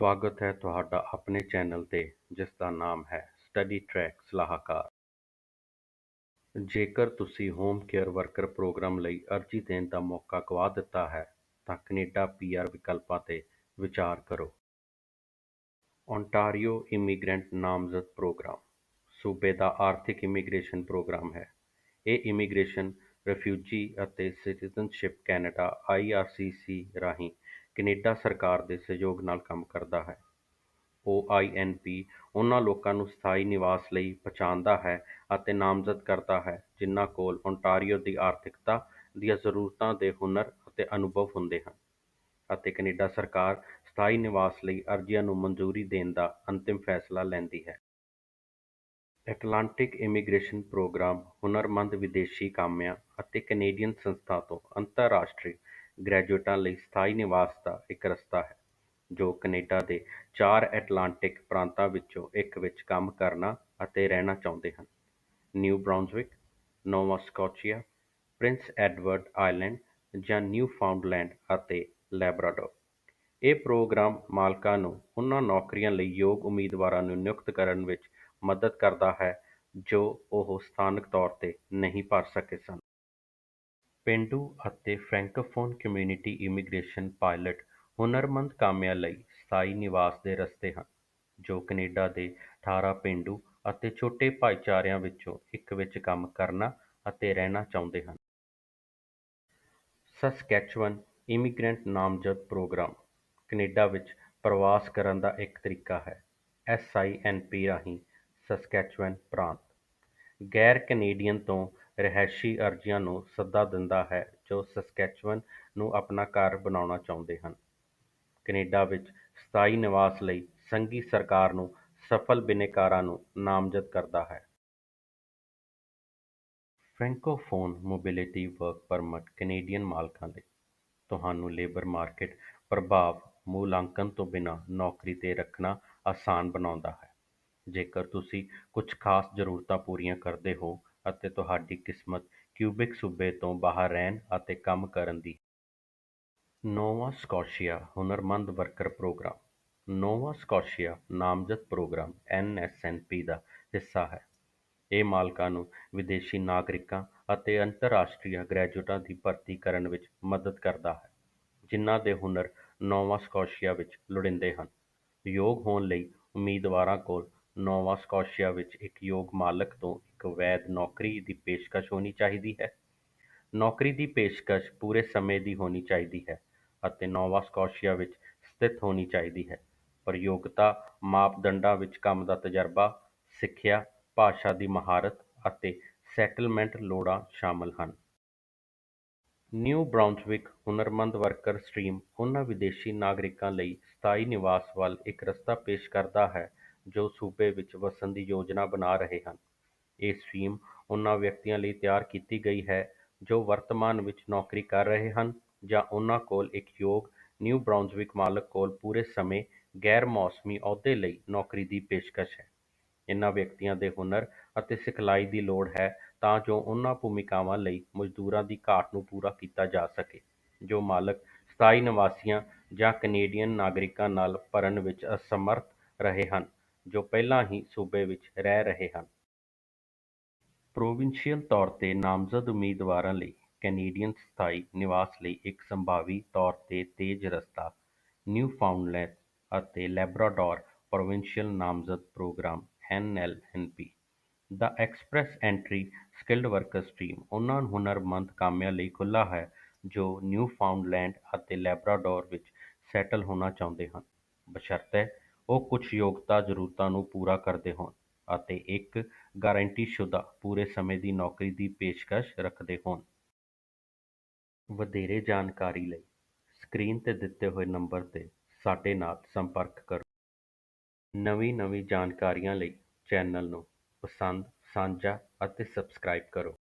ਸਵਾਗਤ ਹੈ ਤੁਹਾਡਾ ਆਪਣੇ ਚੈਨਲ ਤੇ, ਜਿਸ ਦਾ ਨਾਮ ਹੈ ਸਟੱਡੀ ਟਰੈਕ ਸਲਾਹਕਾਰ। ਜੇਕਰ ਤੁਸੀਂ ਹੋਮ ਕੇਅਰ ਵਰਕਰ ਪ੍ਰੋਗਰਾਮ ਲਈ ਅਰਜ਼ੀ ਦੇਣ ਦਾ ਮੌਕਾ ਗਵਾ ਦਿੱਤਾ ਹੈ, ਤਾਂ ਕੈਨੇਡਾ ਪੀਆਰ ਵਿਕਲਪਾਂ ਤੇ ਵਿਚਾਰ ਕਰੋ। ਓਨਟਾਰੀਓ ਇਮੀਗ੍ਰੈਂਟ ਨਾਮਜ਼ਦ ਪ੍ਰੋਗਰਾਮ ਸੂਬੇ ਦਾ ਆਰਥਿਕ ਇਮੀਗ੍ਰੇਸ਼ਨ ਪ੍ਰੋਗਰਾਮ ਹੈ। ਇਹ ਇਮੀਗ੍ਰੇਸ਼ਨ ਰਿਫਿਊਜੀ ਅਤੇ ਸਿਟੀਜ਼ਨਸ਼ਿਪ ਕੈਨੇਡਾ ਆਈਆਰਸੀਸੀ ਰਾਹੀਂ ਕੈਨੇਡਾ ਸਰਕਾਰ ਦੇ ਸਹਿਯੋਗ ਨਾਲ ਕੰਮ ਕਰਦਾ ਹੈ। ਓਆਈਐਨਪੀ ਉਹਨਾਂ ਲੋਕਾਂ ਨੂੰ ਸਥਾਈ ਨਿਵਾਸ ਲਈ ਪਛਾਣਦਾ ਹੈ ਅਤੇ ਨਾਮਜ਼ਦ ਕਰਦਾ ਹੈ, ਜਿਨ੍ਹਾਂ ਕੋਲ ਓਨਟਾਰੀਓ ਦੀ ਆਰਥਿਕਤਾ ਦੀਆਂ ਜ਼ਰੂਰਤਾਂ ਦੇ ਹੁਨਰ ਅਤੇ ਅਨੁਭਵ ਹੁੰਦੇ ਹਨ ਅਤੇ ਕੈਨੇਡਾ ਸਰਕਾਰ ਸਥਾਈ ਨਿਵਾਸ ਲਈ ਅਰਜ਼ੀਆਂ ਨੂੰ ਮਨਜ਼ੂਰੀ ਦੇਣ ਦਾ ਅੰਤਿਮ ਫੈਸਲਾ ਲੈਂਦੀ ਹੈ। ਐਟਲਾਂਟਿਕ ਇਮੀਗ੍ਰੇਸ਼ਨ ਪ੍ਰੋਗਰਾਮ ਹੁਨਰਮੰਦ ਵਿਦੇਸ਼ੀ ਕਾਮਿਆਂ ਅਤੇ ਕੈਨੇਡੀਅਨ ਸੰਸਥਾ ਤੋਂ ਅੰਤਰਰਾਸ਼ਟਰੀ ਗ੍ਰੈਜੂਏਟਾਂ ਲਈ ਸਥਾਈ ਨਿਵਾਸ ਦਾ ਇੱਕ ਰਸਤਾ ਹੈ, ਜੋ ਕੈਨੇਡਾ ਦੇ ਚਾਰ ਐਟਲਾਂਟਿਕ ਪ੍ਰਾਂਤਾਂ ਵਿੱਚੋਂ ਇੱਕ ਵਿੱਚ ਕੰਮ ਕਰਨਾ ਅਤੇ ਰਹਿਣਾ ਚਾਹੁੰਦੇ ਹਨ। New Brunswick Nova Scotia Prince Edward Island ਜਾਂ ਨਿਊ ਫਾਊਂਡਲੈਂਡ ਅਤੇ ਲੈਬਰਾਡੋਰ। ਇਹ ਪ੍ਰੋਗਰਾਮ ਮਾਲਕਾਂ ਨੂੰ ਉਹਨਾਂ ਨੌਕਰੀਆਂ ਲਈ ਯੋਗ ਉਮੀਦਵਾਰਾਂ ਨੂੰ ਨਿਯੁਕਤ ਕਰਨ ਵਿੱਚ ਮਦਦ ਕਰਦਾ ਹੈ, ਜੋ ਉਹ ਸਥਾਨਕ ਤੌਰ ਤੇ ਨਹੀਂ ਭਰ ਸਕੇ ਸਨ। ਪੇਂਡੂ ਅਤੇ ਫ੍ਰੈਂਕੋਫੋਨ ਕਮਿਊਨਿਟੀ ਇਮੀਗ੍ਰੇਸ਼ਨ ਪਾਇਲਟ ਹੁਨਰਮੰਦ ਕਾਮਿਆਂ ਲਈ ਸਥਾਈ ਨਿਵਾਸ ਦੇ ਰਸਤੇ ਹਨ, ਜੋ ਕੈਨੇਡਾ ਦੇ 18 ਪੇਂਡੂ ਅਤੇ ਛੋਟੇ ਭਾਈਚਾਰਿਆਂ ਵਿੱਚੋਂ ਇੱਕ ਵਿੱਚ ਕੰਮ ਕਰਨਾ ਅਤੇ ਰਹਿਣਾ ਚਾਹੁੰਦੇ ਹਨ। ਸਸਕੈਚੁਅਨ ਇਮੀਗ੍ਰੈਂਟ ਨਾਮਜ਼ਦ ਪ੍ਰੋਗਰਾਮ ਕੈਨੇਡਾ ਵਿੱਚ ਪ੍ਰਵਾਸ ਕਰਨ ਦਾ ਇੱਕ ਤਰੀਕਾ ਹੈ ਐਸਆਈਐਨਪੀ ਰਾਹੀਂ ਸਸਕੈਚੁਅਨ ਪ੍ਰਾਂਤ। ਗੈਰ ਕੈਨੇਡੀਅਨ ਤੋਂ ਰਿਹਾਇਸ਼ੀ ਅਰਜ਼ੀਆਂ ਨੂੰ ਸੱਦਾ ਦਿੰਦਾ ਹੈ ਜੋ ਸਸਕੈਚੁਅਨ ਨੂੰ ਆਪਣਾ ਘਰ ਬਣਾਉਣਾ ਚਾਹੁੰਦੇ ਹਨ। ਕੈਨੇਡਾ ਵਿੱਚ ਸਥਾਈ ਨਿਵਾਸ ਲਈ ਸੰਘੀ ਸਰਕਾਰ ਨੂੰ ਸਫਲ ਬਿਨੈਕਾਰਾਂ ਨੂੰ ਨਾਮਜ਼ਦ ਕਰਦਾ ਹੈ। Francophone mobility work permit Canadian ਮਾਲਕਾਂ ਲਈ ਤੁਹਾਨੂੰ ਲੇਬਰ ਮਾਰਕੀਟ ਪ੍ਰਭਾਵ ਮੁਲਾਂਕਣ ਤੋਂ ਬਿਨਾਂ ਨੌਕਰੀ ਤੇ ਰੱਖਣਾ ਆਸਾਨ ਬਣਾਉਂਦਾ ਹੈ। ਜੇਕਰ ਤੁਸੀਂ ਕੁਝ ਖਾਸ ਜ਼ਰੂਰਤਾਂ ਪੂਰੀਆਂ ਕਰਦੇ ਹੋ ਅਤੇ ਤੁਹਾਡੀ ਕਿਸਮਤ ਕਿਊਬਿਕ ਸੂਬੇ ਤੋਂ ਬਾਹਰ ਰਹਿਣ ਅਤੇ ਕੰਮ ਕਰਨ ਦੀ। ਨੋਵਾ ਸਕੋਸ਼ੀਆ ਹੁਨਰਮੰਦ ਵਰਕਰ ਪ੍ਰੋਗਰਾਮ। ਨੋਵਾ ਸਕੋਸ਼ੀਆ ਨਾਮਜ਼ਦ ਪ੍ਰੋਗਰਾਮ ਐਨਐਸਐਨਪੀ ਦਾ ਹਿੱਸਾ ਹੈ। ਇਹ ਮਾਲਕਾਂ ਨੂੰ ਵਿਦੇਸ਼ੀ ਨਾਗਰਿਕਾਂ ਅਤੇ ਅੰਤਰਰਾਸ਼ਟਰੀ ਗ੍ਰੈਜੂਏਟਾਂ ਦੀ ਭਰਤੀ ਕਰਨ ਵਿੱਚ ਮਦਦ ਕਰਦਾ ਹੈ, ਜਿਨ੍ਹਾਂ ਦੇ ਹੁਨਰ ਨੋਵਾ ਸਕੋਸ਼ੀਆ ਵਿੱਚ ਲੋੜੀਂਦੇ ਹਨ। ਯੋਗ ਹੋਣ ਲਈ ਉਮੀਦਵਾਰਾਂ ਕੋਲ ਨੋਵਾ ਸਕੋਸ਼ੀਆ ਵਿੱਚ ਇੱਕ ਯੋਗ ਮਾਲਕ ਤੋਂ ਇੱਕ ਵੈਧ ਨੌਕਰੀ ਦੀ ਪੇਸ਼ਕਸ਼ ਹੋਣੀ ਚਾਹੀਦੀ ਹੈ। ਨੌਕਰੀ ਦੀ ਪੇਸ਼ਕਸ਼ ਪੂਰੇ ਸਮੇਂ ਦੀ ਹੋਣੀ ਚਾਹੀਦੀ ਹੈ ਅਤੇ ਨੋਵਾ ਸਕੋਸ਼ੀਆ ਵਿੱਚ ਸਥਿਤ ਹੋਣੀ ਚਾਹੀਦੀ ਹੈ। ਪਰ ਯੋਗਤਾ ਮਾਪਦੰਡਾਂ ਵਿੱਚ ਕੰਮ ਦਾ ਤਜਰਬਾ, ਸਿੱਖਿਆ, ਭਾਸ਼ਾ ਦੀ ਮਹਾਰਤ ਅਤੇ ਸੈਟਲਮੈਂਟ ਲੋੜਾਂ ਸ਼ਾਮਲ ਹਨ। ਨਿਊ ਬ੍ਰਾਊਨਸਵਿਕ ਹੁਨਰਮੰਦ ਵਰਕਰ ਸਟ੍ਰੀਮ ਉਹਨਾਂ ਵਿਦੇਸ਼ੀ ਨਾਗਰਿਕਾਂ ਲਈ ਸਥਾਈ ਨਿਵਾਸ ਵੱਲ ਇੱਕ ਰਸਤਾ ਪੇਸ਼ ਕਰਦਾ ਹੈ ਜੋ ਸੂਬੇ ਵਿੱਚ ਵਸਣ ਦੀ ਯੋਜਨਾ ਬਣਾ ਰਹੇ ਹਨ। ਇਹ ਸਕੀਮ ਉਹਨਾਂ ਵਿਅਕਤੀਆਂ ਲਈ ਤਿਆਰ ਕੀਤੀ ਗਈ ਹੈ ਜੋ ਵਰਤਮਾਨ ਵਿੱਚ ਨੌਕਰੀ ਕਰ ਰਹੇ ਹਨ ਜਾਂ ਉਹਨਾਂ ਕੋਲ ਇੱਕ ਯੋਗ ਨਿਊ ਬ੍ਰਾਊਨਜ਼ਵਿਕ ਮਾਲਕ ਕੋਲ ਪੂਰੇ ਸਮੇਂ ਗੈਰ ਮੌਸਮੀ ਅਹੁਦੇ ਲਈ ਨੌਕਰੀ ਦੀ ਪੇਸ਼ਕਸ਼ ਹੈ। ਇਨ੍ਹਾਂ ਵਿਅਕਤੀਆਂ ਦੇ ਹੁਨਰ ਅਤੇ ਸਿਖਲਾਈ ਦੀ ਲੋੜ ਹੈ ਤਾਂ ਜੋ ਉਹਨਾਂ ਭੂਮਿਕਾਵਾਂ ਲਈ ਮਜ਼ਦੂਰਾਂ ਦੀ ਘਾਟ ਨੂੰ ਪੂਰਾ ਕੀਤਾ ਜਾ ਸਕੇ, ਜੋ ਮਾਲਕ ਸਥਾਈ ਨਿਵਾਸੀਆਂ ਜਾਂ ਕੈਨੇਡੀਅਨ ਨਾਗਰਿਕਾਂ ਨਾਲ ਭਰਨ ਵਿੱਚ ਅਸਮਰੱਥ ਰਹੇ ਹਨ। ਜੋ ਪਹਿਲਾਂ ਹੀ ਸੂਬੇ ਵਿੱਚ ਰਹਿ ਰਹੇ ਹਨ। ਪ੍ਰੋਵਿੰਸ਼ੀਅਲ ਤੌਰ ਤੇ ਨਾਮਜ਼ਦ ਉਮੀਦਵਾਰਾਂ ਲਈ ਕੈਨੇਡੀਅਨ ਸਥਾਈ ਨਿਵਾਸ ਲਈ ਇੱਕ ਸੰਭਾਵੀ ਤੌਰ ਤੇ ਤੇਜ਼ ਰਸਤਾ, ਨਿਊਫਾਊਂਡਲੈਂਡ ਅਤੇ ਲੈਬਰਾਡੋਰ ਪ੍ਰੋਵਿੰਸ਼ੀਅਲ ਨਾਮਜ਼ਦ ਪ੍ਰੋਗਰਾਮ ਐਨਐਲਐਨਪੀ ਦਾ express entry skilled worker stream ਉਹਨਾਂ ਹੁਨਰਮੰਦ ਕਾਮਿਆਂ ਲਈ ਖੁੱਲ੍ਹਾ ਹੈ ਜੋ ਨਿਊਫਾਊਂਡਲੈਂਡ ਅਤੇ ਲੈਬਰਾਡੋਰ ਵਿੱਚ ਸੈਟਲ ਹੋਣਾ ਚਾਹੁੰਦੇ ਹਨ। ਬਸ਼ਰਤੇ ਉਹ ਕੁਝ ਯੋਗਤਾ ਜ਼ਰੂਰਤਾਂ ਨੂੰ ਪੂਰਾ ਕਰਦੇ ਹੋਣ ਅਤੇ ਇੱਕ ਗਾਰੰਟੀਸ਼ੁਦਾ ਪੂਰੇ ਸਮੇਂ ਦੀ ਨੌਕਰੀ ਦੀ ਪੇਸ਼ਕਸ਼ ਰੱਖਦੇ ਹੋਣ। ਵਧੇਰੇ ਜਾਣਕਾਰੀ ਲਈ ਸਕਰੀਨ ਤੇ ਦਿੱਤੇ ਹੋਏ ਨੰਬਰ ਤੇ ਸਾਡੇ ਨਾਲ ਸੰਪਰਕ ਕਰੋ। ਨਵੀਂ ਨਵੀਂ ਜਾਣਕਾਰੀਆਂ ਲਈ ਚੈਨਲ ਨੂੰ ਪਸੰਦ, ਸਾਂਝਾ ਅਤੇ ਸਬਸਕ੍ਰਾਈਬ ਕਰੋ।